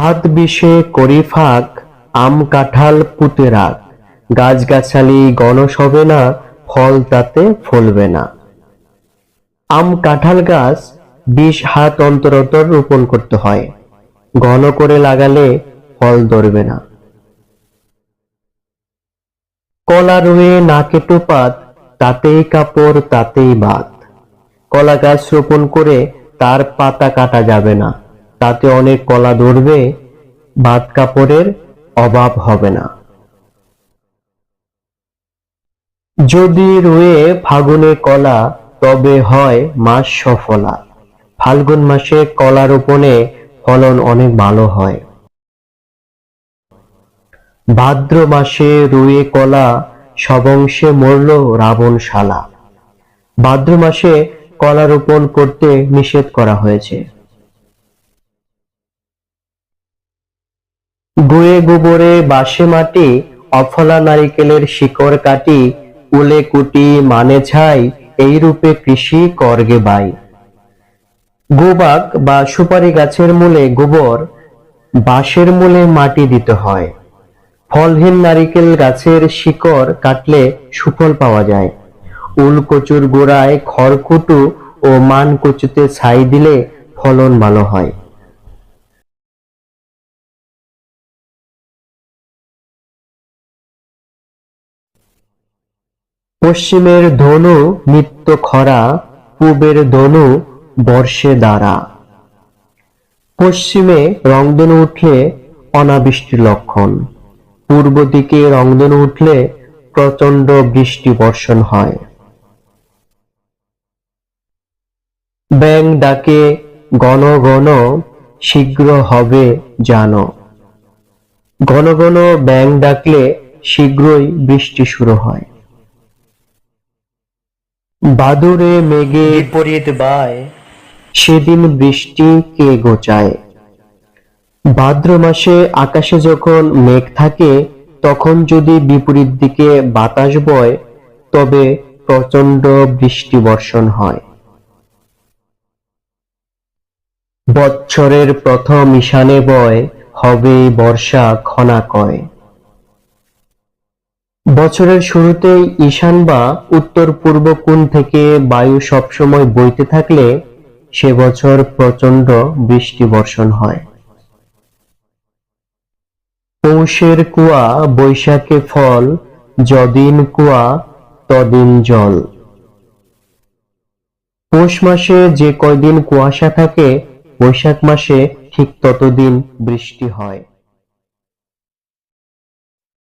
হাত বিষে করি ফাঁক, আম কাঁঠাল পুঁতে রাখ। গাছগাছালি গণস হবে না, ফল তাতে ফলবে না। আম কাঁঠাল গাছ বিশ হাত অন্তর অন্তর রোপণ করতে হয়, ঘন করে লাগালে ফল ধরবে না। কলা রুয়ে নাকে টোপাত, তাতেই কাপড়, তাতেই বাত। কলা গাছ রোপণ করে তার পাতা কাটা যাবে না। তাতে অনেক কলা ধরবে বাত কাপড়ের অভাব হবে না। যদি রুয়ে ফাগুনে কলা, তবে হয় মাস সফলা। ফাল্গুন মাসে কলা রোপণে ফলন অনেক ভালো হয়। ভাদ্র মাসে রুয়ে কলা সবংশে মরল রাবণ শালা ভাদ্র মাসে কলা রোপণ করতে নিষেধ করা হয়েছে। গুয়ে গোবরে বাসে মাটি, অফলা নারিকেলের শিকড় কাটি, উলে কুটি মানে ছাই, এই রূপে কৃষি করগে বাই। গোবাক বা সুপারি গাছের মূলে গোবর, বাঁশের মূলে মাটি দিতে হয়। ফলহীন নারিকেল গাছের শিকড় কাটলে সুফল পাওয়া যায়। উল কচুর গোড়ায় খড়কুটু ও মান কচুতে ছাই দিলে ফলন ভালো হয়। পশ্চিমের ধনু নিত্য খরা, পূবের ধনু বর্ষে দ্বারা পশ্চিমে রংধনু উঠলে অনাবৃষ্টির লক্ষণ। পূর্ব দিকে রংধনু উঠলে প্রচণ্ড বৃষ্টি বর্ষণ হয়। ব্যাং ডাকে, গণ গণ, শীঘ্র হবে জানো। ঘন ঘন ব্যাং ডাকলে শীঘ্রই বৃষ্টি শুরু হয়। বাদুরে মেঘে বিপরীত বায়। সেদিন বৃষ্টি কে গোচায়। ভাদ্র মাসে আকাশে যখন মেঘ থাকে তখন যদি বিপরীত দিকে বাতাস বয় তবে প্রচণ্ড বৃষ্টি বর্ষণ হয়। বৎসরের প্রথম ঈশানে বয় হবে বর্ষা খনা কয়। বছরের শুরুতেই ঈশান বা উত্তর পূর্ব কোণ থেকে বায়ু সবসময় বইতে থাকলে সে বছর প্রচণ্ড বৃষ্টি বর্ষণ হয়। পৌষের কুয়া বৈশাখে ফল, যদিন কুয়া তদিন জল। পৌষ মাসে যে কয়দিন কুয়াশা থাকে, বৈশাখ মাসে ঠিক ততদিন বৃষ্টি হয়।